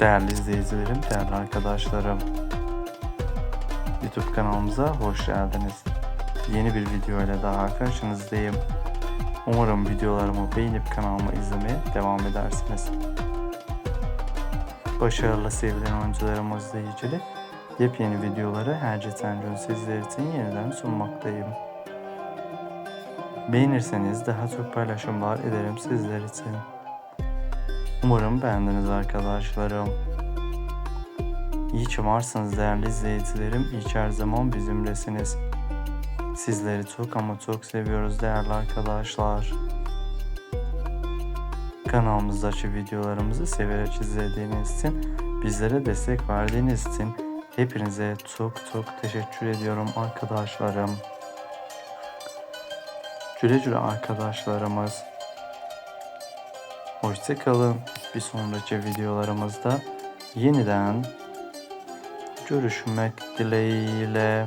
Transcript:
Değerli izleyicilerim, değerli arkadaşlarım. YouTube kanalımıza hoş geldiniz. Yeni bir video ile daha karşınızdayım. Umarım videolarımı beğenip kanalımı izlemeye devam edersiniz. Başarılı sevilen oyuncularımızla ilgili yepyeni videoları her geçen gün sizler için yeniden sunmaktayım. Beğenirseniz daha çok paylaşımlar ederim sizler için. Umarım beğendiniz arkadaşlarım. İyi ki varsınız değerli izleyicilerim. İyi her zaman bizimlesiniz. Sizleri çok ama çok seviyoruz değerli arkadaşlar. Kanalımızdaki videolarımızı severek izlediğiniz için, bizlere destek verdiğiniz için hepinize çok çok teşekkür ediyorum arkadaşlarım. Güle güle arkadaşlarımız. Hoşçakalın. Bir sonraki videolarımızda yeniden görüşmek dileğiyle.